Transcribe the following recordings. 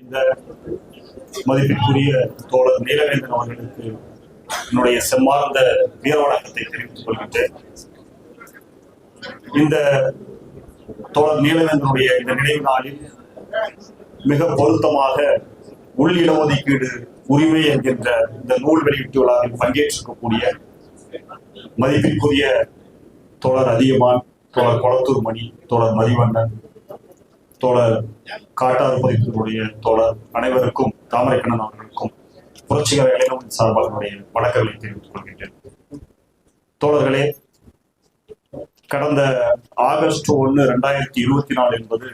இந்த மதிப்பிற்குரிய தோழர் நீலவேந்தன் அவர்களுக்கு என்னுடைய செம்மார்ந்த வீர வணக்கத்தை தெரிவித்துக் கொள்கின்றேன். இந்த தோழர் நீலவேந்தனுடைய இந்த நினைவு நாளில் மிக பொருத்தமாக உள் இடஒதுக்கீடு உரிமை என்கின்ற இந்த நூல் வெளியீட்டு விழாவில் பங்கேற்றிருக்கக்கூடிய மதிப்பிற்குரிய தோழர் அதியமான் தோழர் கொளத்தூர் மணி தோழர் மதிவண்ணன் தோழர் காட்டாறு பதிப்பினுடைய தோழர் அனைவருக்கும் தாமரைக்கண்ணன் அவர்களுக்கும் புரட்சிகர இளைஞர் சார்பாக என்னுடைய வணக்கங்களை தெரிவித்துக் கொள்கின்றேன். தோழர்களே கடந்த ஆகஸ்ட் ஒன்று ரெண்டாயிரத்தி இருபத்தி நாலு என்பது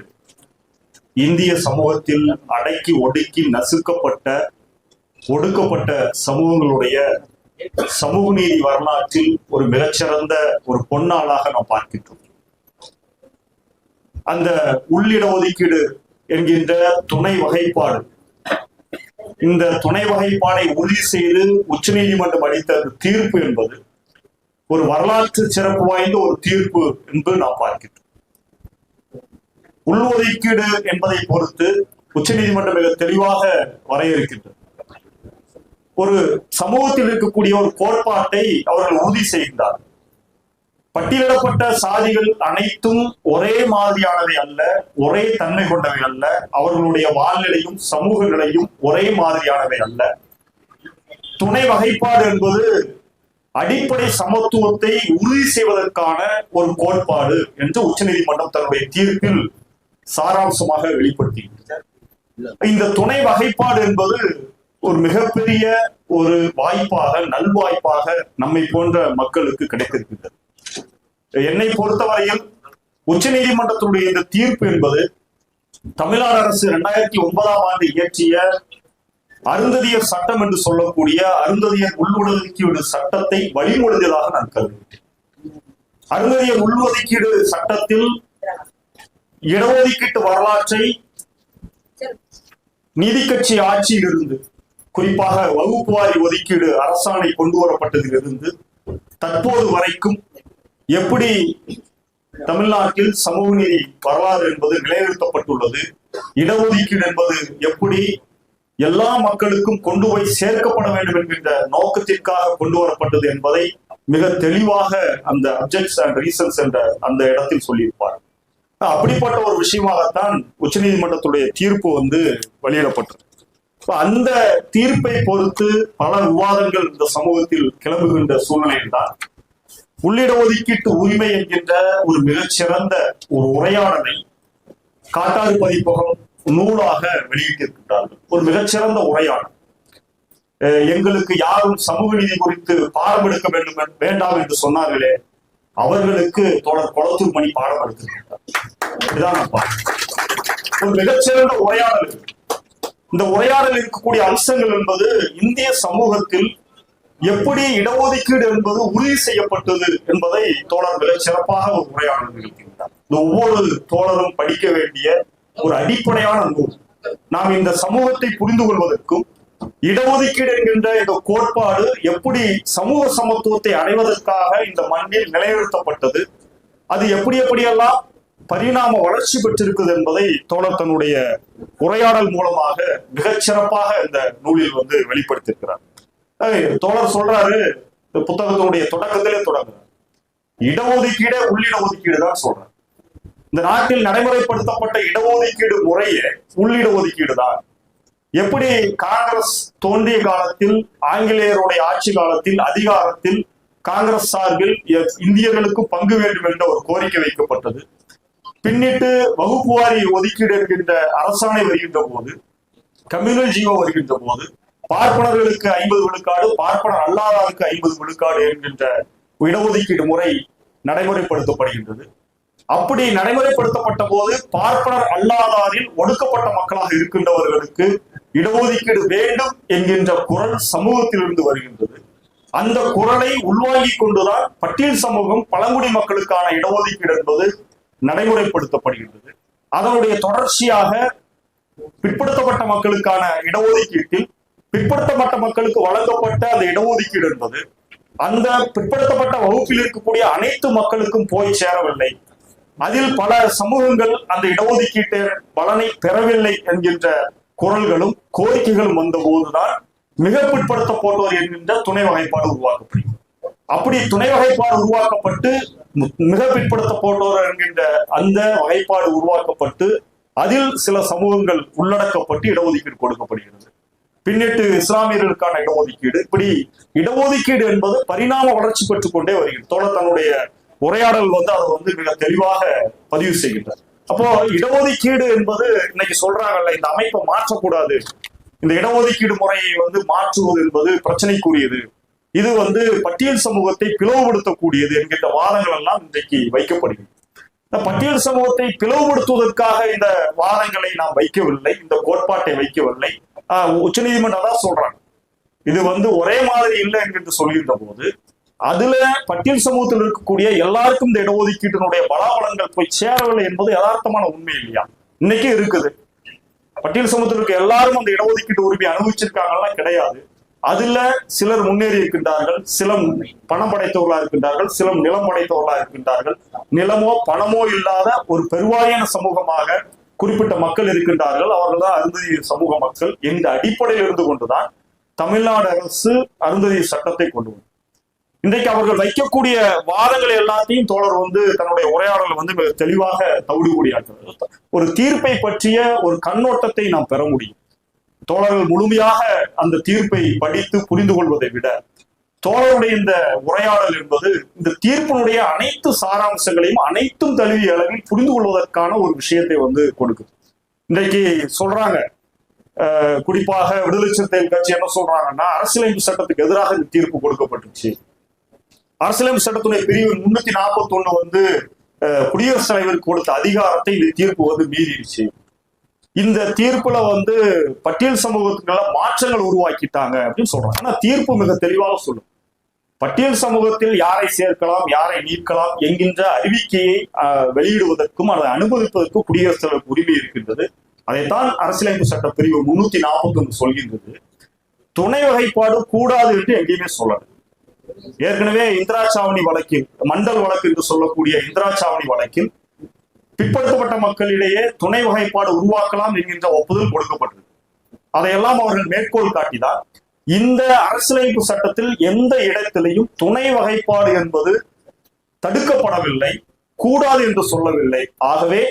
இந்திய சமூகத்தில் அடக்கி ஒடுக்கி நசுக்கப்பட்ட ஒடுக்கப்பட்ட சமூகங்களுடைய சமூக நீதி வரலாற்றில் ஒரு மிகச்சிறந்த ஒரு பொன்னாளாக நாம் பார்க்கின்றோம். அந்த உள்ளிட ஒதுக்கீடு என்கின்ற துணை வகைப்பாடு. இந்த துணை வகைப்பாடை உறுதி செய்து உச்சநீதிமன்றம் அளித்த தீர்ப்பு என்பது ஒரு வரலாற்று சிறப்பு வாய்ந்த ஒரு தீர்ப்பு என்று நாம் பார்க்கின்றோம். உள்ஒதுக்கீடு என்பதை பொறுத்து உச்சநீதிமன்றம் மிக தெளிவாக வரையறுக்கின்றது. ஒரு சமூகத்தில் இருக்கக்கூடிய ஒரு கோட்பாட்டை அவர்கள் உறுதி செய்கின்றார்கள். பட்டியலிடப்பட்ட சாதிகள் அனைத்தும் ஒரே மாதிரியானவை அல்ல ஒரே தன்மை கொண்டவை அல்ல. அவர்களுடைய வாழ்நிலையும் சமூக நிலையும் ஒரே மாதிரியானவை அல்ல. துணை வகைப்பாடு என்பது அடிப்படை சமத்துவத்தை உறுதி செய்வதற்கான ஒரு கோட்பாடு என்று உச்சநீதிமன்றம் தன்னுடைய தீர்ப்பில் சாராம்சமாக வெளிப்படுத்தியிருக்கிறது இந்த துணை வகைப்பாடு என்பது ஒரு மிகப்பெரிய ஒரு வாய்ப்பாக நல்வாய்ப்பாக நம்மை போன்ற மக்களுக்கு கிடைத்திருக்கின்றது. என்னை பொறுத்தவரையில் உச்ச நீதிமன்றத்தினுடைய இந்த தீர்ப்பு என்பது தமிழ்நாடு அரசு இரண்டாயிரத்தி ஒன்பதாம் ஆண்டு இயற்றிய அருந்ததியர் சட்டம் என்று சொல்லக்கூடிய அருந்ததியர் உள்ஒதுக்கீடு சட்டத்தை வழிமொழிந்ததாக நான் கருதுகிறேன். அருந்ததியர் உள்ஒதுக்கீடு சட்டத்தில் இடஒதுக்கீட்டு வரலாற்றை நீதி கட்சி ஆட்சியில் இருந்து குறிப்பாக வகுப்பு வாரி ஒதுக்கீடு அரசாணை கொண்டு வரப்பட்டதிலிருந்து தற்போது வரைக்கும் எப்படி தமிழ்நாட்டில் சமூக நீதி வரலாறு என்பது நிலைநிறுத்தப்பட்டுள்ளது இடஒதுக்கீடு என்பது எப்படி எல்லா மக்களுக்கும் கொண்டு போய் சேர்க்கப்பட வேண்டும் என்கின்ற நோக்கத்திற்காக கொண்டு வரப்பட்டது என்பதை மிக தெளிவாக அந்த அப்ஜெக்ட்ஸ் அண்ட் ரீசன்ஸ் என்ற அந்த இடத்தில் சொல்லியிருப்பார். அப்படிப்பட்ட ஒரு விஷயமாகத்தான் உச்சநீதிமன்றத்துடைய தீர்ப்பு வந்து வெளியிடப்பட்டது. அந்த தீர்ப்பை பொறுத்து பல விவாதங்கள் இந்த சமூகத்தில் கிளம்புகின்ற சூழ்நிலையில் தான் உள்ளிட ஒதுக்கீட்டு உரிமை என்கின்ற ஒரு மிகச்சிறந்த ஒரு உரையாடலை காட்டாறு பதிப்பகம் நூலாக வெளியிட்டிருக்கின்றார்கள். ஒரு மிகச்சிறந்த உரையாடல். அஹ் எங்களுக்கு யாரும் சமூக நீதி குறித்து பாடம் எடுக்க வேண்டும் வேண்டாம் என்று சொன்னார்களே அவர்களுக்கு தொடர் குளத்தூர் மணி பாடம் எடுத்திருக்கின்றார். இதுதான் ஒரு மிகச்சிறந்த உரையாடல் இந்த உரையாடல் இருக்கக்கூடிய அம்சங்கள் என்பது இந்திய சமூகத்தில் எப்படி இடஒதுக்கீடு என்பது உறுதி செய்யப்பட்டது என்பதை தோழர் மிக சிறப்பாக ஒரு உரையாடல் இருக்கின்றார் இந்த ஒவ்வொரு தோழரும் படிக்க வேண்டிய ஒரு அடிப்படையான நூல். நாம் இந்த சமூகத்தை புரிந்து கொள்வதற்கும் இடஒதுக்கீடு என்கின்ற இந்த கோட்பாடு எப்படி சமூக சமத்துவத்தை அடைவதற்காக இந்த மண்ணில் நிலைநிறுத்தப்பட்டது அது எப்படி எப்படியெல்லாம் பரிணாம வளர்ச்சி பெற்றிருக்குது என்பதை தோழர் தன்னுடைய உரையாடல் மூலமாக மிகச் சிறப்பாக இந்த நூலில் வந்து வெளிப்படுத்தியிருக்கிறார். தோழர் சொல்றாரு இந்த புத்தகத்தினுடைய தொடக்கத்திலே தொடங்குறாரு. இடஒதுக்கீடே உள்ளிட ஒதுக்கீடு தான் சொல்றார். இந்த நாட்டில் நடைமுறைப்படுத்தப்பட்ட இடஒதுக்கீடு முறையே உள்ளிட ஒதுக்கீடு தான் எப்படி காங்கிரஸ் தோன்றிய காலத்தில் ஆங்கிலேயருடைய ஆட்சி காலத்தில் அதிகாரத்தில் காங்கிரஸ் சார்பில் இந்தியர்களுக்கு பங்கு வேண்டும் என்ற ஒரு கோரிக்கை வைக்கப்பட்டது. பின்னிட்டு வகுப்பு வாரி ஒதுக்கீடு என்கின்ற அரசாணை வருகின்ற போது கம்யூனல் ஜீவோ வருகின்ற போது பார்ப்பனர்களுக்கு ஐம்பது விழுக்காடு பார்ப்பனர் அல்லாதாருக்கு ஐம்பது விழுக்காடு என்கின்ற இடஒதுக்கீடு முறை நடைமுறைப்படுத்தப்படுகின்றது. அப்படி நடைமுறைப்படுத்தப்பட்ட போது பார்ப்பனர் அல்லாதாரில் ஒடுக்கப்பட்ட மக்களாக இருக்கின்றவர்களுக்கு இடஒதுக்கீடு வேண்டும் என்கின்ற குரல் சமூகத்திலிருந்து வருகின்றது. அந்த குரலை உள்வாங்கிக் கொண்டுதான் பட்டியல் சமூகம் பழங்குடி மக்களுக்கான இடஒதுக்கீடு என்பது நடைமுறைப்படுத்தப்படுகின்றது. அதனுடைய தொடர்ச்சியாக பிற்படுத்தப்பட்ட மக்களுக்கான இடஒதுக்கீட்டில் பிற்படுத்தப்பட்ட மக்களுக்கு வழங்கப்பட்ட அந்த இடஒதுக்கீடு என்பது அந்த பிற்படுத்தப்பட்ட வகுப்பில் இருக்கக்கூடிய அனைத்து மக்களுக்கும் போய் சேரவில்லை. அதில் பல சமூகங்கள் அந்த இடஒதுக்கீட்டு பலனை பெறவில்லை என்கின்ற குரல்களும் கோரிக்கைகளும் வந்த போதுதான் மிக பிற்படுத்தப்பட்டோர் என்கின்ற துணை வகைப்பாடு உருவாக்கப்படுகிறது. அப்படி துணை வகைப்பாடு உருவாக்கப்பட்டு மிக பிற்படுத்தப்பட்டோர் என்கின்ற அந்த வகைப்பாடு உருவாக்கப்பட்டு அதில் சில சமூகங்கள் உள்ளடக்கப்பட்டு இடஒதுக்கீடு கொடுக்கப்படுகிறது. பின்னிட்டு இஸ்லாமியர்களுக்கான இடஒதுக்கீடு. இப்படி இடஒதுக்கீடு என்பது பரிணாம வளர்ச்சி பெற்றுக் கொண்டே வருகிறது. தோழர் தன்னுடைய உரையாடல் வந்து அதை வந்து மிக தெளிவாக பதிவு செய்கின்றார். அப்போ இடஒதுக்கீடு என்பது இன்னைக்கு சொல்றாங்கல்ல இந்த அமைப்பை மாற்றக்கூடாது. இந்த இடஒதுக்கீடு முறையை வந்து மாற்றுவது என்பது பிரச்சனைக்குரியது. இது வந்து பட்டியல் சமூகத்தை பிளவுபடுத்தக்கூடியது என்கின்ற வாதங்கள் எல்லாம் இன்றைக்கு வைக்கப்படுகிறது. இந்த பட்டியல் சமூகத்தை பிளவுபடுத்துவதற்காக இந்த வாதங்களை நாம் வைக்கவில்லை இந்த கோட்பாட்டை வைக்கவில்லை. ஆஹ் உச்சநீதிமன்றம் தான் சொல்றாங்க. இது வந்து ஒரே மாதிரி இல்லை என்று சொல்லியிருந்த போது அதுல பட்டியல் சமூகத்தில் இருக்கக்கூடிய எல்லாருக்கும் இந்த இடஒதுக்கீட்டினுடைய பலாபலங்கள் போய் சேரவில்லை என்பது யதார்த்தமான உண்மை இல்லையா? இன்னைக்கு இருக்குது. பட்டியல் சமூகத்தில் இருக்க எல்லாரும் அந்த இடஒதுக்கீட்டு உரிமை அனுபவிச்சிருக்காங்கலாம் கிடையாது. அதுல சிலர் முன்னேறி இருக்கின்றார்கள் சிலம் பணம் படைத்தவர்களா இருக்கின்றார்கள் சிலம் நிலம் படைத்தவர்களா இருக்கின்றார்கள். நிலமோ பணமோ இல்லாத ஒரு பெருவாரியான சமூகமாக குறிப்பிட்ட மக்கள் இருக்கின்றார்கள். அவர்கள் தான் அருந்ததி சமூக மக்கள் என்ற அடிப்படையில் இருந்து கொண்டுதான் தமிழ்நாடு அரசு அருந்ததி சட்டத்தை கொண்டு வந்தது. இன்றைக்கு அவர்கள் வைக்கக்கூடிய வாதங்கள் எல்லாத்தையும் தோழர் வந்து தன்னுடைய உரையாடலை வந்து மிக தெளிவாக தவிடுபடியாக்குறது ஒரு தீர்ப்பை பற்றிய ஒரு கண்ணோட்டத்தை நாம் பெற முடியும். தோழர்கள் முழுமையாக அந்த தீர்ப்பை படித்து புரிந்து கொள்வதை விட தோழருடைய இந்த உரையாடல் என்பது இந்த தீர்ப்பினுடைய அனைத்து சாராம்சங்களையும் அனைத்தும் தழுவிய அளவில் புரிந்து கொள்வதற்கான ஒரு விஷயத்தை வந்து கொடுக்குது. இன்றைக்கு சொல்றாங்க குறிப்பாக விடுதலை சிறுத்தைகள் கட்சி என்ன சொல்றாங்கன்னா அரசியலமைப்பு சட்டத்துக்கு எதிராக இந்த தீர்ப்பு கொடுக்கப்பட்டுச்சு. அரசியலமைப்பு சட்டத்துடைய பிரிவு முன்னூத்தி நாற்பத்தி ஒண்ணு வந்து குடியரசுத் தலைவருக்கு கொடுத்த அதிகாரத்தை இந்த தீர்ப்பு வந்து மீறிடுச்சு. இந்த தீர்ப்புல வந்து பட்டியல் சமூகத்துக்குள்ள மாற்றங்கள் உருவாக்கிட்டாங்க அப்படின்னு சொல்றாங்க. ஆனா தீர்ப்பு மிக தெளிவாக சொல்லும். பட்டியல் சமூகத்தில் யாரை சேர்க்கலாம் யாரை நீக்கலாம் என்கின்ற அறிவிக்கையை அஹ், வெளியிடுவதற்கும் அதை அனுமதிப்பதற்கும் குடியரசுத் தலைவருக்கு உரிமை இருக்கின்றது. அதைத்தான் அரசியலமைப்பு சட்ட பிரிவு முன்னூத்தி நாற்பத்தி ஒன்று சொல்கின்றது. துணை வகைப்பாடு கூடாது என்று எங்கேயுமே சொல்லல. ஏற்கனவே இந்திரா சாவணி வழக்கில் மண்டல் வழக்கு என்று சொல்லக்கூடிய இந்திரா சாவணி வழக்கில் பிற்படுத்தப்பட்ட மக்களிடையே துணை வகைப்பாடு உருவாக்கலாம் என்கின்ற ஒப்புதல் கொடுக்கப்பட்டது அதையெல்லாம் அவர்கள் மேற்கோள் காட்டிதான். இந்த அரசியலமைப்பு சட்டத்தில் எந்த இடத்திலையும் துணை வகைப்பாடு என்பது தடுக்கப்படவில்லை கூடாது என்று சொல்லவில்லை. ஆகவே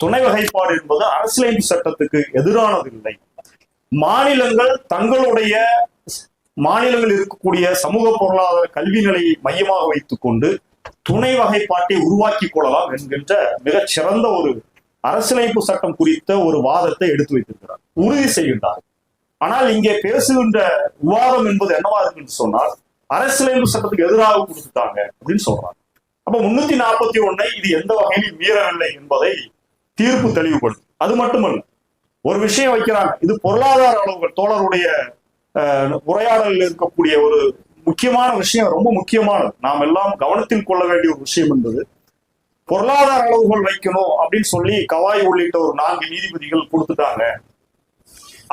துணை வகைப்பாடு என்பது அரசியலமைப்பு சட்டத்துக்கு எதிரானதில்லை. மாநிலங்கள் தங்களுடைய மாநிலங்கள் இருக்கக்கூடிய சமூக பொருளாதார கல்வி நிலையை மையமாக வைத்துக் கொண்டு துணை வகைப்பாட்டை உருவாக்கி கொள்ளலாம் என்கின்ற மிகச் சிறந்த ஒரு அரசியலமைப்பு சட்டம் குறித்த ஒரு வாதத்தை எடுத்து வைத்திருக்கிறார். உறுதி செய்கின்றார் ஆனால் இங்கே பேசுகின்ற விவாதம் என்பது என்னவா இருக்கு என்று சொன்னால் அரசியலமைப்பு சட்டத்துக்கு எதிராக கொடுத்துட்டாங்க அப்படின்னு சொல்றாங்க. அப்ப முன்னூத்தி நாற்பத்தி ஒன்னை இது எந்த வகையிலும் மீறவில்லை என்பதை தீர்ப்பு தெளிவுபடுது அது மட்டுமல்ல ஒரு விஷயம் வைக்கிறாங்க. இது பொருளாதார அளவுகள் தோழருடைய அஹ், உரையாடலில் இருக்கக்கூடிய ஒரு முக்கியமான விஷயம் ரொம்ப முக்கியமானது. நாம் எல்லாம் கவனத்தில் கொள்ள வேண்டிய ஒரு விஷயம் என்பது பொருளாதார அளவுகள் வைக்கணும் அப்படின்னு சொல்லி கவாய் உள்ளிட்ட ஒரு நான்கு நீதிபதிகள் கொடுத்துட்டாங்க.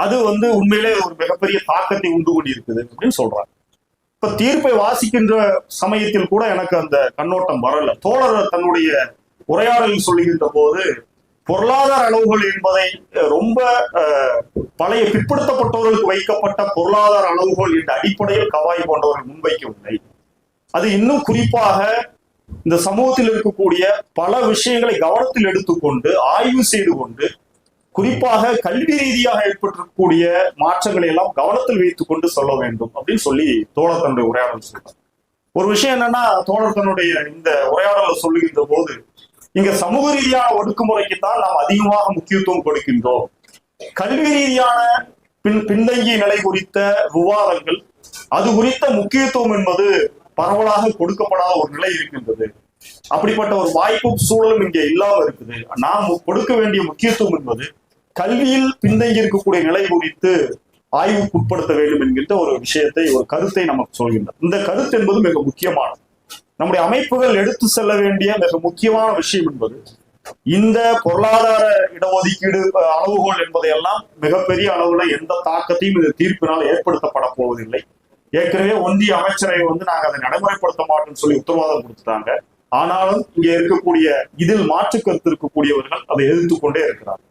அது வந்து உண்மையிலே ஒரு மிகப்பெரிய தாக்கத்தை உண்டு கொண்டிருக்குது அப்படின்னு சொல்றாங்க. இப்ப தீர்ப்பை வாசிக்கின்ற சமயத்தில் கூட எனக்கு அந்த கண்ணோட்டம் வரல. தோழர் தன்னுடைய உரையாடலில் சொல்லுகின்ற போது பொருளாதார அளவுகள் என்பதை ரொம்ப பழைய பிற்படுத்தப்பட்டவர்களுக்கு வைக்கப்பட்ட பொருளாதார அளவுகள் என்ற அடிப்படையில் கவாய் போன்றவர்கள் முன்வைக்கவில்லை. அது இன்னும் குறிப்பாக இந்த சமூகத்தில் இருக்கக்கூடிய பல விஷயங்களை கவனத்தில் எடுத்துக்கொண்டு ஆய்வு செய்து கொண்டு குறிப்பாக கல்வி ரீதியாக ஏற்பட்டிருக்கக்கூடிய மாற்றங்களை எல்லாம் கவனத்தில் வைத்துக் கொண்டு சொல்ல வேண்டும் அப்படின்னு சொல்லி தோழர் தன்னுடைய உரையாடல் சொல்றார். ஒரு விஷயம் என்னன்னா தோழர் தன்னுடைய இந்த உரையாடலை சொல்லுகின்ற போது இங்க சமூக ரீதியான ஒடுக்குமுறைக்கு தான் நாம் அதிகமாக முக்கியத்துவம் கொடுக்கின்றோம். கல்வி ரீதியான பின் பின்தங்கிய நிலை குறித்த விவாதங்கள் அது குறித்த முக்கியத்துவம் என்பது பரவலாக கொடுக்கப்படாத ஒரு நிலை இருக்கின்றது. அப்படிப்பட்ட ஒரு வாய்ப்பும் சூழலும் இங்கே இல்லாம இருக்குது. நாம் கொடுக்க வேண்டிய முக்கியத்துவம் என்பது கல்வியில் பின்தங்கி இருக்கக்கூடிய நிலை குறித்து ஆய்வுக்கு உட்படுத்த வேண்டும் என்கின்ற ஒரு விஷயத்தை ஒரு கருத்தை நமக்கு சொல்கின்றார் இந்த கருத்து என்பது மிக முக்கியமானது. நம்முடைய அமைப்புகள் எடுத்து செல்ல வேண்டிய மிக முக்கியமான விஷயம் என்பது இந்த பொருளாதார இடஒதுக்கீடு அஹ், அளவுகோல் என்பதையெல்லாம் மிகப்பெரிய அளவுல எந்த தாக்கத்தையும் இந்த தீர்ப்பினால் ஏற்படுத்தப்பட போவதில்லை. ஏற்கனவே ஒன்றிய அமைச்சரை வந்து நாங்க அதை நடைமுறைப்படுத்த மாட்டோம்னு சொல்லி உத்தரவாதம் கொடுத்துட்டாங்க. ஆனாலும் இங்க இருக்கக்கூடிய இதில் மாற்று கருத்து இருக்கக்கூடியவர்கள் அதை எதிர்த்து கொண்டே இருக்கிறார்கள்.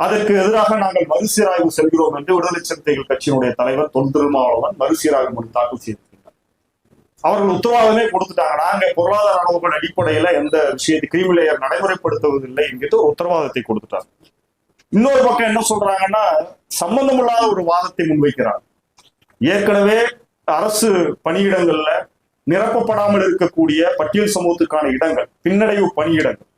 அதற்கு எதிராக நாங்கள் மறுசீராய்வு செல்கிறோம் என்று விடுதலை சிறுத்தைகள் கட்சியினுடைய தலைவர் தொல் திருமாவளவன் மறுசீராய்வு மனு தாக்கல் செய்திருக்கிறார். அவர்கள் உத்தரவாதமே கொடுத்துட்டாங்க. நாங்க பொருளாதார அளவுகள் அடிப்படையில எந்த விஷயத்தை கிரீமிலேயர் நடைமுறைப்படுத்துவதில்லை என்கிட்ட ஒரு உத்தரவாதத்தை கொடுத்துட்டாங்க இன்னொரு பக்கம் என்ன சொல்றாங்கன்னா சம்பந்தமில்லாத ஒரு வாதத்தை முன்வைக்கிறாங்க ஏற்கனவே அரசு பணியிடங்கள்ல நிரப்பப்படாமல் இருக்கக்கூடிய பட்டியல் சமூகத்துக்கான இடங்கள் பின்னடைவு பணியிடங்கள்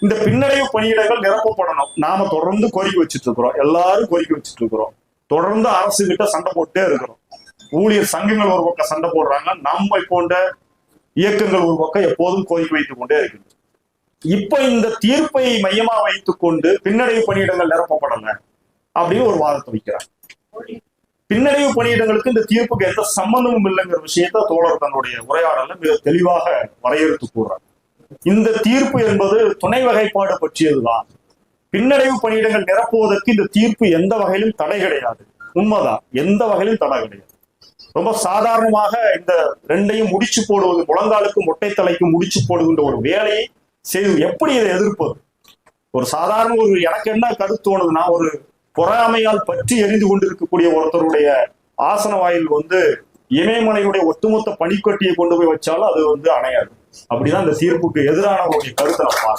இந்த பின்னடைவு பணியிடங்கள் நிரப்பப்படணும். நாம தொடர்ந்து கோரிக்கை வச்சுட்டு இருக்கிறோம். எல்லாரும் கோரிக்கை வச்சுட்டு இருக்கிறோம். தொடர்ந்து அரசு கிட்ட சண்டை போட்டே இருக்கிறோம். ஊழியர் சங்கங்கள் ஒரு பக்கம் சண்டை போடுறாங்க. நம்ம போன்ற இயக்கங்கள் ஒரு பக்கம் எப்போதும் கோரிக்கை வைத்துக் கொண்டே இருக்கு இப்ப இந்த தீர்ப்பை மையமா வைத்துக் கொண்டு பின்னடைவு பணியிடங்கள் நிரப்பப்படல அப்படின்னு ஒரு வாதத்தை வைக்கிறாங்க. பின்னடைவு பணியிடங்களுக்கு இந்த தீர்ப்புக்கு எந்த சம்பந்தமும் இல்லைங்கிற விஷயத்த தோழர் தன்னுடைய உரையாடல மிக தெளிவாக வரையறுத்து கூடுறாங்க இந்த தீர்ப்பு என்பது துணை வகைப்பாடு பற்றியதுதான். பின்னடைவு பணியிடங்கள் நிரப்புவதற்கு இந்த தீர்ப்பு எந்த வகையிலும் தடை கிடையாது. உண்மைதான். எந்த வகையிலும் தடை கிடையாது. ரொம்ப சாதாரணமாக இந்த ரெண்டையும் முடிச்சு போடுவது முழங்காலுக்கு மொட்டை தலைக்கும் முடிச்சு போடுகின்ற ஒரு வேலையை செய்து எப்படி இதை எதிர்ப்பது? ஒரு சாதாரண ஒரு எனக்கு என்ன கருத்து தோணுதுன்னா ஒரு பொறாமையால் பற்றி எரிந்து கொண்டிருக்கக்கூடிய ஒருத்தருடைய ஆசன வாயில் வந்து இமயமலையுடைய ஒட்டுமொத்த பனிக்கட்டியை கொண்டு போய் வச்சாலும் அது வந்து அணையாது. அப்படிதான் இந்த தீர்ப்புக்கு எதிரானவருடைய கருத்தை நம்ம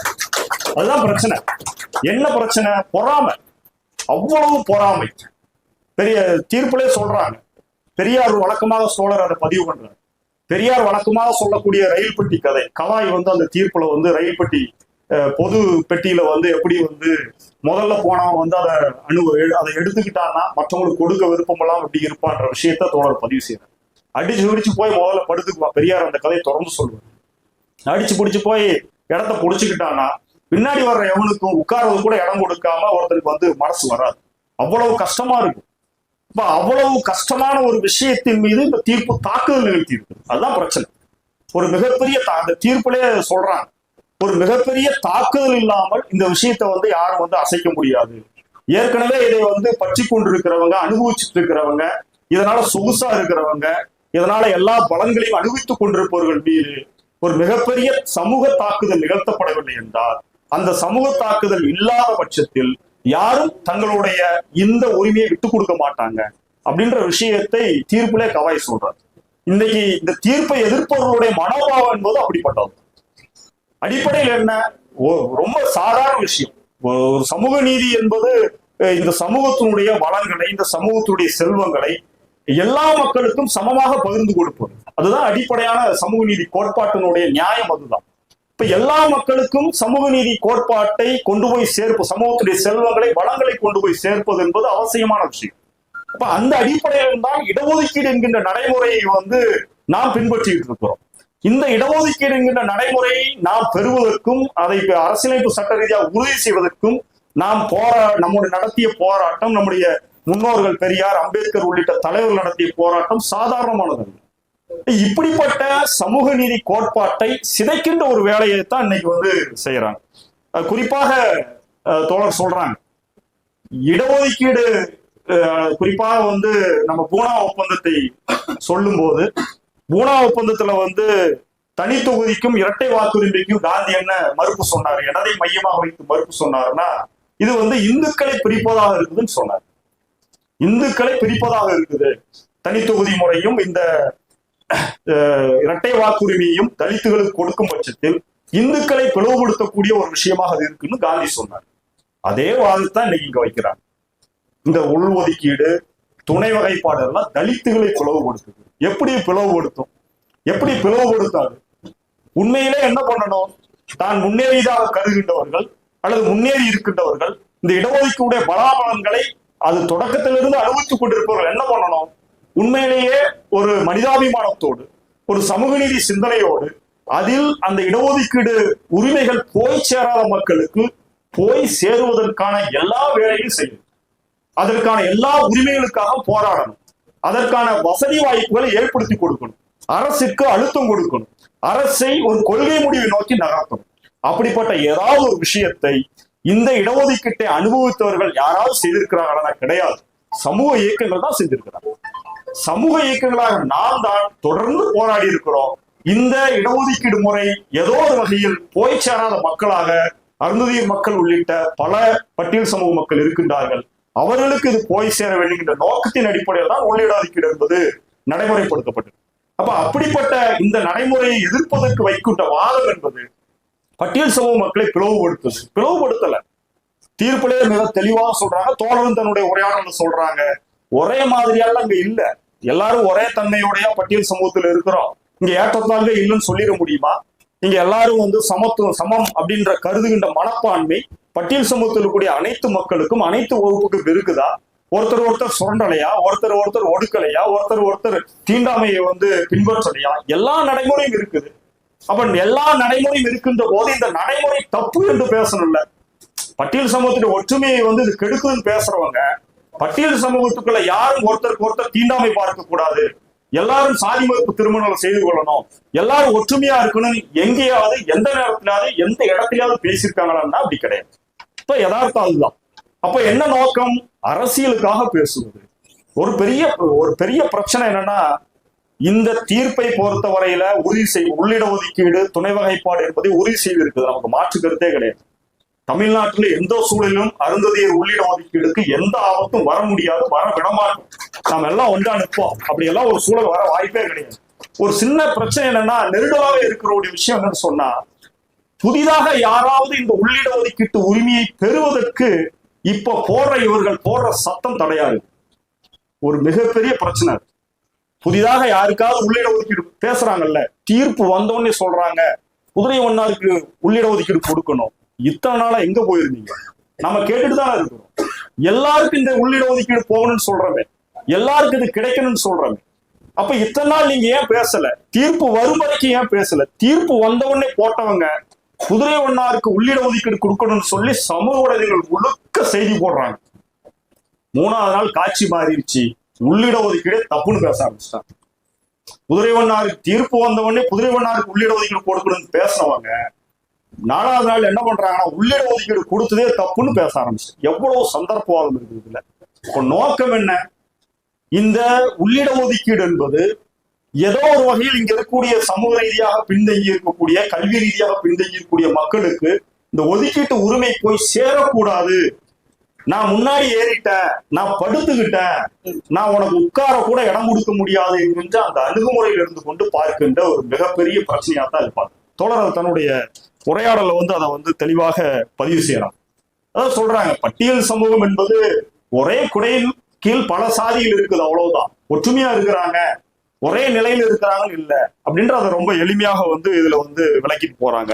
அதுதான் பிரச்சனை. என்ன பிரச்சனை? பொறாமை. அவ்வளவு பொறாமை. பெரிய தீர்ப்புலே சொல்றாங்க. பெரியார் வழக்கமாக சோழர் அதை பதிவு பண்றாரு. பெரியார் வழக்கமாக சொல்லக்கூடிய ரயில் பெட்டி கதை. கவாய் வந்து அந்த தீர்ப்புல வந்து ரயில் பெட்டி அஹ், பொது பெட்டியில வந்து எப்படி வந்து முதல்ல போனவன் வந்து அதை அணு அதை எடுத்துக்கிட்டான்னா மற்றவங்களுக்கு கொடுக்க விருப்பமெல்லாம் எப்படி இருப்பான்ற விஷயத்த தோழர் பதிவு செய்யறாரு அடிச்சு விடிச்சு போய் முதல்ல படுத்துக்குவான் பெரியார் அந்த கதையை தொடர்ந்து சொல்லுவார் அடிச்சு பிடிச்சு போய் இடத்த புடிச்சுக்கிட்டானா பின்னாடி வர்ற எவனுக்கும் உட்கார்றது கூட இடம் கொடுக்காம ஒருத்தருக்கு வந்து மனசு வராது. அவ்வளவு கஷ்டமா இருக்கும். இப்ப அவ்வளவு கஷ்டமான ஒரு விஷயத்தின் மீது இந்த தீர்ப்பு தாக்குதல் நிகழ்த்தி இருக்கு அதுதான் பிரச்சனை. ஒரு மிகப்பெரிய தா- அந்த தீர்ப்புலே சொல்றாங்க. ஒரு மிகப்பெரிய தாக்குதல் இல்லாமல் இந்த விஷயத்தை வந்து யாரும் வந்து அசைக்க முடியாது. ஏற்கனவே இதை வந்து பற்றி கொண்டிருக்கிறவங்க அனுபவிச்சுட்டு இருக்கிறவங்க இதனால சொகுசா இருக்கிறவங்க இதனால எல்லா பலன்களையும் அனுபவித்துக் கொண்டிருப்பவர்கள் மீது ஒரு மிகப்பெரிய சமூக தாக்குதல் நிகழ்த்தப்படவில்லை என்றால் அந்த சமூக தாக்குதல் இல்லாத பட்சத்தில் யாரும் தங்களுடைய இந்த உரிமையை விட்டுக் கொடுக்க மாட்டாங்க அப்படின்ற விஷயத்தை தீர்ப்பிலே கவாய் சொல்றாரு. இன்னைக்கு இந்த தீர்ப்பை எதிர்ப்பவர்களுடைய மனோபாவம் என்பது அப்படிப்பட்டது. அடிப்படையில் என்ன? ரொம்ப சாதாரண விஷயம். ஒரு சமூக நீதி என்பது இந்த சமூகத்தினுடைய வளங்களை இந்த சமூகத்தினுடைய செல்வங்களை எல்லா மக்களுக்கும் சமமாக பகிர்ந்து கொடுப்பது. அதுதான் அடிப்படையான சமூக நீதி கோட்பாட்டினுடைய நியாயம் அதுதான். இப்ப எல்லா மக்களுக்கும் சமூக நீதி கோட்பாட்டை கொண்டு போய் சேர்ப்பு சமூகத்துடைய செல்வங்களை வளங்களை கொண்டு போய் சேர்ப்பது என்பது அவசியமான விஷயம். அப்ப அந்த அடிப்படையில் தான் இடஒதுக்கீடு என்கின்ற நடைமுறையை வந்து நாம் பின்பற்றிட்டு இருக்கிறோம். இந்த இடஒதுக்கீடு என்கின்ற நடைமுறையை நாம் பெறுவதற்கும் அதை அரசியலமைப்பு சட்ட ரீதியாக உறுதி செய்வதற்கும் நாம் போரா நம்முடைய நடத்திய போராட்டம் நம்முடைய முன்னோர்கள் பெரியார் அம்பேத்கர் உள்ளிட்ட தலைவர்கள் நடத்திய போராட்டம் சாதாரணமானது இப்படிப்பட்ட சமூக நீதி கோட்பாட்டை சிதைக்கின்ற ஒரு வேலையை தான் இன்னைக்கு வந்து செய்யறாங்க. குறிப்பாக தோழர் சொல்றாங்க. இடஒதுக்கீடு குறிப்பாக வந்து நம்ம பூனா ஒப்பந்தத்தை சொல்லும்போது பூனா ஒப்பந்தத்துல வந்து தனி தொகுதிக்கும் இரட்டை வாக்குரிமைக்கும் காந்தி என்ன மறுப்பு சொன்னார்? எதை மையமாக வைத்து மறுப்பு சொன்னாருன்னா இது வந்து இந்துக்களை பிரிப்பதாக இருக்குதுன்னு சொன்னார். இந்துக்களை பிரிப்பதாக இருக்குது. தனி தொகுதி முறையும் இந்த இரட்டை வாக்குரிமையும் தலித்துகளுக்கு கொடுக்கும் பட்சத்தில் இந்துக்களை பிளவுபடுத்தக்கூடிய ஒரு விஷயமாக அது இருக்குன்னு காந்தி சொன்னார். அதே வாதத்தான் இன்னைக்கு இங்க வைக்கிறாங்க. இந்த உள்ஒதுக்கீடு துணை வகைப்பாடு எல்லாம் தலித்துகளை பிளவுபடுத்துது. எப்படி பிளவுபடுத்தும்? எப்படி பிளவுபடுத்தாது? உண்மையிலே என்ன பண்ணணும்? தான் முன்னேறியதாக கருதுகின்றவர்கள் அல்லது முன்னேறி இருக்கின்றவர்கள் இந்த இடஒதுக்கீடு பலாபலன்களை அது தொடக்கத்திலிருந்து அனுபவித்துக் கொண்டிருப்பவர்கள் என்ன பண்ணணும்? உண்மையிலேயே ஒரு மனிதாபிமானத்தோடு ஒரு சமூக நீதி சிந்தனையோடு அதில் அந்த இடஒதுக்கீடு உரிமைகள் போய் சேராத மக்களுக்கு போய் சேருவதற்கான எல்லா வேலையும் செய்யும். அதற்கான எல்லா உரிமைகளுக்காக போராடணும். அதற்கான வசதி வாய்ப்புகளை ஏற்படுத்தி கொடுக்கணும். அரசுக்கு அழுத்தம் கொடுக்கணும். அரசை ஒரு கொள்கை முடிவை நோக்கி நகர்த்தணும். அப்படிப்பட்ட ஏதாவது ஒரு விஷயத்தை இந்த இடஒதுக்கீட்டை அனுபவித்தவர்கள் யாராவது செய்திருக்கிறார்களா? கிடையாது. சமூக இயக்கங்கள் தான் செஞ்சிருக்கிறாங்க. சமூக இயக்கங்களாக நாம் தான் தொடர்ந்து போராடி இருக்கிறோம். இந்த இடஒதுக்கீடு முறை ஏதோ ஒரு வகையில் போய் சேராத மக்களாக அருந்ததியர் மக்கள் உள்ளிட்ட பல பட்டியல் சமூக மக்கள் இருக்கின்றார்கள். அவர்களுக்கு இது போய் சேர வேண்டுகின்ற நோக்கத்தின் அடிப்படையில் தான் உள்ளிட என்பது நடைமுறைப்படுத்தப்பட்டது. அப்ப அப்படிப்பட்ட இந்த நடைமுறையை எதிர்ப்பதற்கு வைக்கின்ற வாதம் என்பது பட்டியல் சமூக மக்களை பிளவுபடுத்துது. பிளவுபடுத்தல. தீர்ப்பிலே மிக தெளிவாக சொல்றாங்க. தோழரும் தன்னுடைய உரையாடல சொல்றாங்க. ஒரே மாதிரியால அங்க இல்ல. எல்லாரும் ஒரே தன்மையுடைய பட்டியல் சமூகத்துல இருக்கிறோம். இங்க ஏற்றத்தாழ்வே இல்லைன்னு சொல்லிட முடியுமா? இங்க எல்லாரும் வந்து சமத்துவம் சமம் அப்படின்ற கருதுகின்ற மனப்பான்மை பட்டியல் சமூகத்தில் இருக்கக்கூடிய அனைத்து மக்களுக்கும் அனைத்து வகுப்புக்கும் இருக்குதா ஒருத்தர் ஒருத்தர் சுரண்டலையா? ஒருத்தர் ஒருத்தர் ஒடுக்கலையா? ஒருத்தர் ஒருத்தர் தீண்டாமையை வந்து பின்பற்றலையா? எல்லா நடைமுறையும் இருக்குது. அப்ப எல்லா நடைமுறையும் இருக்கின்ற போது இந்த நடைமுறை தப்பு என்று பேசணும்ல. பட்டியல் சமூகத்தின் ஒற்றுமையை வந்து இது கெடுக்குதுன்னு பேசுறவங்க பட்டியல் சமூகத்துக்குள்ள யாரும் ஒருத்தருக்கு ஒருத்தர் தீண்டாமை பார்க்க கூடாது எல்லாரும் சாதி மறுப்பு திருமணம் செய்து கொள்ளணும். எல்லாரும் ஒற்றுமையா இருக்கணும் எங்கேயாவது எந்த நேரத்திலாவது எந்த இடத்துலயாவது பேசியிருக்காங்களான்னா அப்படி கிடையாது. இப்ப யதார்த்தம் அதுதான். அப்ப என்ன நோக்கம்? அரசியலுக்காக பேசுவது. ஒரு பெரிய ஒரு பெரிய பிரச்சனை என்னன்னா இந்த தீர்ப்பை பொறுத்த வரையில உறுதி செய் உள்ளிட ஒதுக்கீடு துணை வகைப்பாடு என்பதை உறுதி செய்திருக்குது நமக்கு மாற்று கருத்தே கிடையாது. தமிழ்நாட்டில் எந்த சூழலிலும் அருந்ததியர் உள்ளிட ஒதுக்கீடுக்கு எந்த ஆபத்தும் வர முடியாது வர விடமாட்டோம். நாம எல்லாம் ஒன்றா நிற்போம். அப்படி எல்லாம் ஒரு சூழல் வர வாய்ப்பே கிடையாது. ஒரு சின்ன பிரச்சனை என்னன்னா நெருடலாக இருக்கிற ஒரு விஷயம் என்னன்னு சொன்னா புதிதாக யாராவது இந்த உள்ளிட ஒதுக்கீட்டு உரிமையை பெறுவதற்கு இப்ப போடுற இவர்கள் போடுற சத்தம் தடையாது. ஒரு மிகப்பெரிய பிரச்சனை புதிதாக யாருக்காவது உள்ளிட ஒதுக்கீடு பேசுறாங்கல்ல தீர்ப்பு வந்தோடனே சொல்றாங்க குதிரை ஒன்னாருக்கு உள்ளிட ஒதுக்கீடு கொடுக்கணும். இத்தனை நாளா எங்க போயிருந்தீங்க? நம்ம கேட்டுட்டு தானே இருக்கிறோம். எல்லாருக்கும் இந்த உள்ளிட ஒதுக்கீடு போகணும்னு சொல்றமே. எல்லாருக்கும் இது கிடைக்கணும்னு சொல்றமே. அப்ப இத்தனை நாள் நீங்க ஏன் பேசல? தீர்ப்பு வரும் வரைக்கும் ஏன் பேசல? தீர்ப்பு வந்த உடனே போட்டவங்க குதிரை ஒன்னாருக்கு உள்ளிட ஒதுக்கீடு கொடுக்கணும்னு சொல்லி சமூக ஊடகங்கள் முழுக்க செய்தி போடுறாங்க. மூணாவது நாள் காட்சி மாறிடுச்சு. உள்ளிட ஒதுக்கீடு தப்புன்னு பேச ஆரம்பிச்சிட்டாங்க. குதிரை ஒன்னாருக்கு தீர்ப்பு வந்த உடனே குதிரை வண்ணாருக்கு உள்ளிட ஒதுக்கீடு கொடுக்கணும்னு பேசினவங்க நாலாவது நாள் என்ன பண்றாங்கன்னா உள்ளிட ஒதுக்கீடு கொடுத்ததே தப்புன்னு பேச ஆரம்பிச்சு. எவ்வளவு சந்தர்ப்பவாதம் இருக்குது இதுல? இப்போ நோக்கம் என்ன? இந்த உள்ளிட ஒதுக்கீடு என்பது ஏதோ ஒரு வகையில் இங்க இருக்கக்கூடிய சமூக ரீதியாக பின்தங்கி இருக்கக்கூடிய கல்வி ரீதியாக பின்தங்கி இருக்கக்கூடிய மக்களுக்கு இந்த ஒதுக்கீட்டு உரிமை போய் சேரக்கூடாது. நான் முன்னாடி ஏறிட்டேன் நான் படுத்துக்கிட்டேன் நான் உனக்கு உட்கார கூட இடம் கொடுக்க முடியாது என்கின்ற அந்த அணுகுமுறையில் இருந்து கொண்டு பார்க்கின்ற ஒரு மிகப்பெரிய பிரச்சனையா தான் இருப்பாங்க தொடர் தன்னுடைய உரையாடல வந்து அதை வந்து தெளிவாக பதிவு செய்யலாம். அதான் சொல்றாங்க பட்டியல் சமூகம் என்பது ஒரே குடையின் கீழ் பல சாதிகள் இருக்குது அவ்வளவுதான். ஒற்றுமையா இருக்கிறாங்க ஒரே நிலையில இருக்கிறாங்கன்னு இல்ல அப்படின்ற அதை ரொம்ப எளிமையாக வந்து இதுல வந்து விளக்கிட்டு போறாங்க.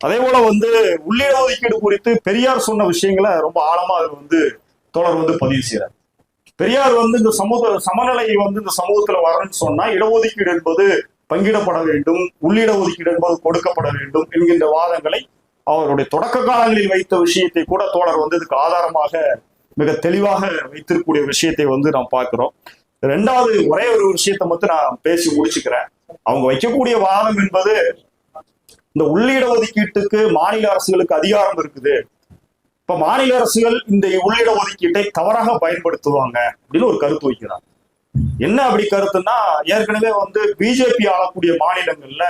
அதே போல வந்து உள்ளிட ஒதுக்கீடு குறித்து பெரியார் சொன்ன விஷயங்களை ரொம்ப ஆழமா அது வந்து தோழர் வந்து பதிவு செய்யறாரு பெரியார் வந்து இந்த சமூக சமநிலை வந்து இந்த சமூகத்துல வரணும்னு சொன்னா இடஒதுக்கீடு என்பது பங்கிடப்பட வேண்டும் உள்ளிட ஒதுக்கீடு என்பது கொடுக்கப்பட வேண்டும் என்கின்ற வாதங்களை அவருடைய தொடக்க காலங்களில் வைத்த விஷயத்தை கூட தோழர் வந்து இதுக்கு ஆதாரமாக மிக தெளிவாக வைத்திருக்கக்கூடிய விஷயத்தை வந்து நாம் பார்க்கிறோம். ரெண்டாவது ஒரே ஒரு விஷயத்தை மட்டும் நான் பேசி முடிச்சுக்கிறேன். அவங்க வைக்கக்கூடிய வாதம் என்பது இந்த உள்ளிட ஒதுக்கீட்டுக்கு மாநில அரசுகளுக்கு அதிகாரம் இருக்குது. இப்ப மாநில அரசுகள் இந்த உள்ளிட ஒதுக்கீட்டை தவறாக பயன்படுத்துவாங்க அப்படின்னு ஒரு கருத்து வைக்கிறாங்க. என்ன அப்படி கருத்துன்னா ஏற்கனவே வந்து பிஜேபி ஆளக்கூடிய மாநிலங்கள்ல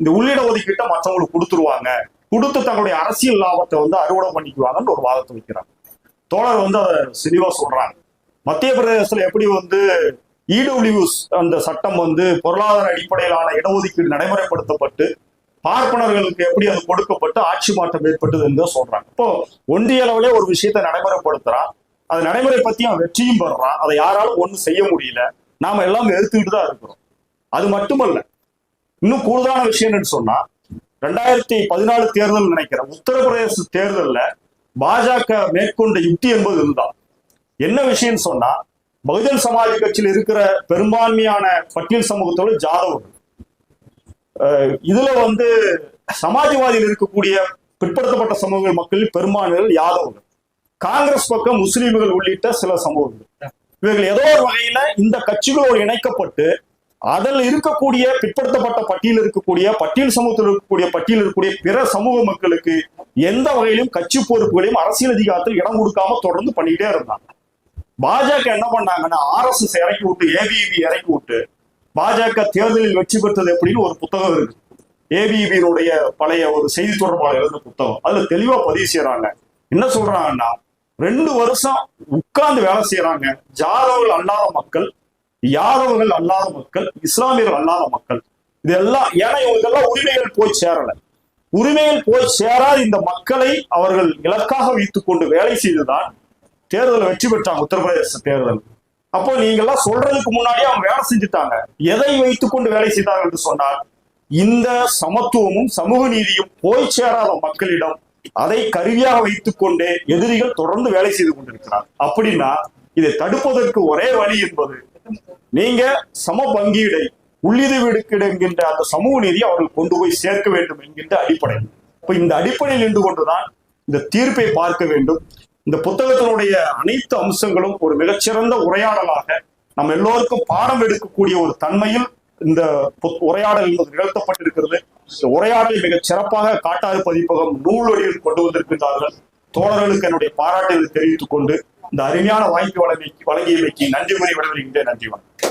இந்த உள்ளிட ஒதுக்கீட்டை மற்றவங்களுக்கு கொடுத்துருவாங்க. கொடுத்து தங்களுடைய அரசியல் லாபத்தை வந்து அறுவடை பண்ணிக்குவாங்கன்னு ஒரு வாதத்தை வைக்கிறாங்க. தோழர் வந்து அதை தெளிவா சொல்றாங்க. மத்திய பிரதேசத்துல எப்படி வந்து இடபிள்யூஸ் அந்த சட்டம் வந்து பொருளாதார அடிப்படையிலான இடஒதுக்கீடு நடைமுறைப்படுத்தப்பட்டு பார்ப்பனர்களுக்கு எப்படி அது கொடுக்கப்பட்டு ஆட்சி மாற்றம் ஏற்பட்டதுன்னு சொல்றாங்க. இப்போ ஒன்றிய அளவிலே ஒரு விஷயத்தை நடைமுறைப்படுத்துறான். அது நடைமுறை பத்தி அவன் வெற்றியும் பெறான் அதை யாராலும் ஒண்ணும் செய்ய முடியல. நாம எல்லாம் எதிர்த்துக்கிட்டு தான் இருக்கிறோம். அது மட்டுமல்ல இன்னும் கூடுதலான விஷயம் என்னன்னு சொன்னா ரெண்டாயிரத்தி பதினாலு தேர்தல் நினைக்கிறேன். உத்தரப்பிரதேச தேர்தல்ல பாஜக மேற்கொண்ட யுக்தி என்பது இதுதான். என்ன விஷயம்னு சொன்னா பகுஜன் சமாஜ் கட்சியில் இருக்கிற பெரும்பான்மையான பட்டியல் சமூகத்தோட ஜாதவர்கள் அஹ் இதுல வந்து சமாஜ்வாதியில் இருக்கக்கூடிய பிற்படுத்தப்பட்ட சமூக மக்களில் பெரும்பான்மைகள் யாதவர்கள். காங்கிரஸ் பக்கம் முஸ்லீம்கள் உள்ளிட்ட சில சமூகங்கள். இவர்கள் ஏதோ ஒரு வகையில இந்த கட்சிகளோடு இணைக்கப்பட்டு அதில் இருக்கக்கூடிய பிற்படுத்தப்பட்ட பட்டியல் இருக்கக்கூடிய பட்டியல் சமூகத்தில் இருக்கக்கூடிய பட்டியல் இருக்கக்கூடிய பிற சமூக மக்களுக்கு எந்த வகையிலும் கட்சி பொறுப்புகளையும் அரசியல் அதிகாரத்தில் இடம் கொடுக்காம தொடர்ந்து பண்ணிக்கிட்டே இருந்தாங்க. பாஜக என்ன பண்ணாங்கன்னா ஆர் எஸ் இறக்கி விட்டு ஏபிபி இறக்கி விட்டு பாஜக தேர்தலில் வெற்றி பெற்றது எப்படின்னு ஒரு புத்தகம் இருக்கு. ஏபிபியினுடைய பழைய ஒரு செய்தி தொடர்பாளர் எழுதின புத்தகம். அதுல தெளிவா பதிவு செய்யறாங்க என்ன சொல்றாங்கன்னா ரெண்டு வருஷம் உட்கார்ந்து வேலை செய்யறாங்க ஜாதவர்கள் அல்லாத மக்கள் யாதவர்கள் அல்லாத மக்கள் இஸ்லாமியர்கள் அல்லாத மக்கள். இதெல்லாம் ஏன்னா இவங்களுக்கெல்லாம் உரிமைகள் போய் சேரல. உரிமைகள் போய் சேராத இந்த மக்களை அவர்கள் இலக்காக வைத்துக் கொண்டு வேலை செய்துதான் தேர்தல் வெற்றி பெற்றாங்க உத்தரப்பிரதேச தேர்தல். அப்போ நீங்க எல்லாம் சொல்றதுக்கு முன்னாடியே அவங்க வேலை செஞ்சுட்டாங்க. எதை வைத்துக் கொண்டு வேலை செய்தார்கள் என்று சொன்னால் இந்த சமத்துவமும் சமூக நீதியும் போய் சேராத மக்களிடம் அதை கருவியாக வைத்துக் கொண்டே எதிரிகள் தொடர்ந்து வேலை செய்து கொண்டிருக்கிறார். அப்படின்னா இதை தடுப்பதற்கு ஒரே வழி என்பது நீங்க சம பங்கீடை உள்ளிது விடுக்கிடுகின்ற அந்த சமூக நீதியை அவர்கள் கொண்டு போய் சேர்க்க வேண்டும் என்கின்ற அடிப்படை இப்ப இந்த அடிப்படையில் நின்று கொண்டுதான் இந்த தீர்ப்பை பார்க்க வேண்டும். இந்த புத்தகத்தினுடைய அனைத்து அம்சங்களும் ஒரு மிகச்சிறந்த உரையாடலாக நம்ம எல்லோருக்கும் பாடம் எடுக்கக்கூடிய ஒரு தன்மையில் இந்த புத்- உரையாடல் நிகழ்த்தப்பட்டிருக்கிறது. இந்த உரையாடலை மிகச் சிறப்பாக காட்டாறு பதிப்பகம் நூல் வழியில் கொண்டு வந்திருக்கின்றார்கள். தோழர்களுக்கு என்னுடைய பாராட்டுகளை தெரிவித்துக் கொண்டு இந்த அருமையான வாய்ப்பு வழங்கி வழங்கியமைக்கு நன்றி முறை விட நன்றி வணக்கம்.